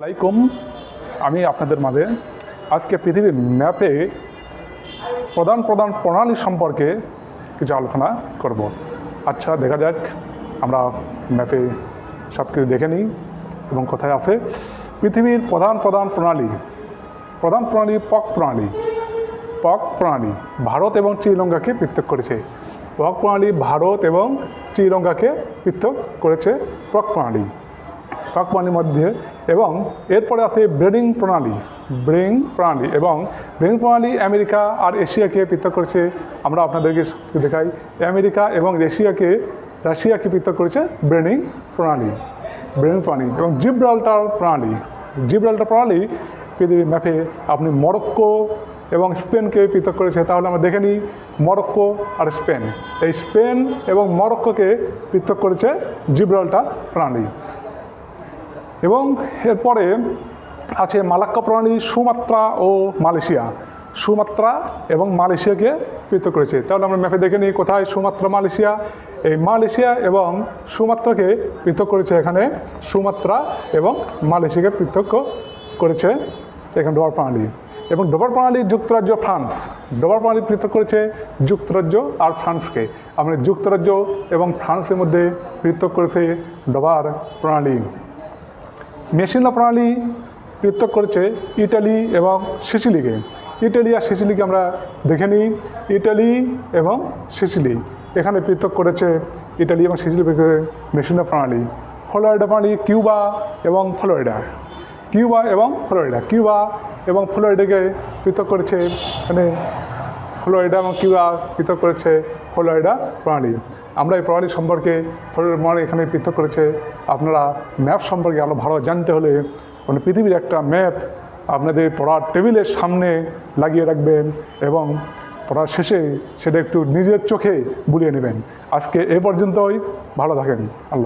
আলাইকুম। আমি আপনাদের মাঝে আজকে পৃথিবীর ম্যাপে প্রধান প্রধান প্রণালী সম্পর্কে কিছু আলোচনা করব। আচ্ছা দেখা যাক। আমরা ম্যাপে সব কিছু দেখে নিই এবং কোথায় আছে। পৃথিবীর প্রধান প্রধান প্রণালী। প্রধান প্রণালী পক প্রণালী। পক প্রণালী ভারত এবং শ্রীলঙ্কাকে পৃথক করেছে। পক প্রণালী ভারত এবং শ্রীলঙ্কাকে পৃথক করেছে পক প্রণালী। পাক প্রণালীর মধ্যে এবং এরপরে আছে ব্রেডিং প্রণালী ব্রিং প্রণালী এবং ব্রিং প্রণালী আমেরিকা আর এশিয়াকে পৃথক করেছে। আমরা আপনাদেরকে দেখাই। আমেরিকা এবং এশিয়াকে, রাশিয়াকে পৃথক করেছে ব্রিডিং প্রণালী ব্রেন প্রণালী এবং জিব্রাল্টার প্রণালী। জিব্রাল্টার প্রণালী পৃথিবীর ম্যাপে আপনি মরক্কো এবং স্পেনকে পৃথক করেছে। তাহলে আমরা দেখে নিই মরক্কো আর স্পেন। এই স্পেন এবং মরক্কোকে পৃথক করেছে জিব্রাল্টার প্রণালী। এবং এরপরে আছে মালাক্কা প্রণালী সুমাত্রা ও মালয়েশিয়া। সুমাত্রা এবং মালয়েশিয়াকে পৃথক করেছে। তাহলে আমরা ম্যাপে দেখে নিই কোথায় সুমাত্রা মালয়েশিয়া। এই মালয়েশিয়া এবং সুমাত্রাকে পৃথক করেছে এখানে। সুমাত্রা এবং মালয়েশিয়াকে পৃথক করেছে এখানে ডোবার প্রণালী। এবং ডোবার প্রণালী যুক্তরাজ্য, ফ্রান্স। ডোবার প্রণালী পৃথক করেছে যুক্তরাজ্য আর ফ্রান্সকে। আমরা যুক্তরাজ্য এবং ফ্রান্সের মধ্যে পৃথক করেছে ডোবার প্রণালী। মেশিনা প্রণালী পৃথক করেছে ইটালি এবং সিসিলিকে। ইটালি আর সিসিলিকে আমরা দেখে নিই। ইটালি এবং সিসিলি এখানে পৃথক করেছে ইটালি এবং সিসিলি মেশিনা প্রণালী। ফ্লোরিডা প্রণালী কিউবা এবং ফ্লোরিডা। কিউবা এবং ফ্লোরিডা। কিউবা এবং ফ্লোরিডাকে পৃথক করেছে মানে ফ্লোরিডা এবং কিউবা পৃথক করেছে ফ্লোরিডা প্রণালী। আমরা এই প্রণালী সম্পর্কে ফ্লোরিডা প্রণালী এখানে পৃথক করেছে। আপনারা ম্যাপ সম্পর্কে আরও ভালো জানতে হলে মানে পৃথিবীর একটা ম্যাপ আপনাদের পড়ার টেবিলের সামনে লাগিয়ে রাখবেন এবং পড়ার শেষে সেটা একটু নিজের চোখে বুলিয়ে নেবেন। আজকে এ পর্যন্তই, ভালো থাকেন, আল্লাহ।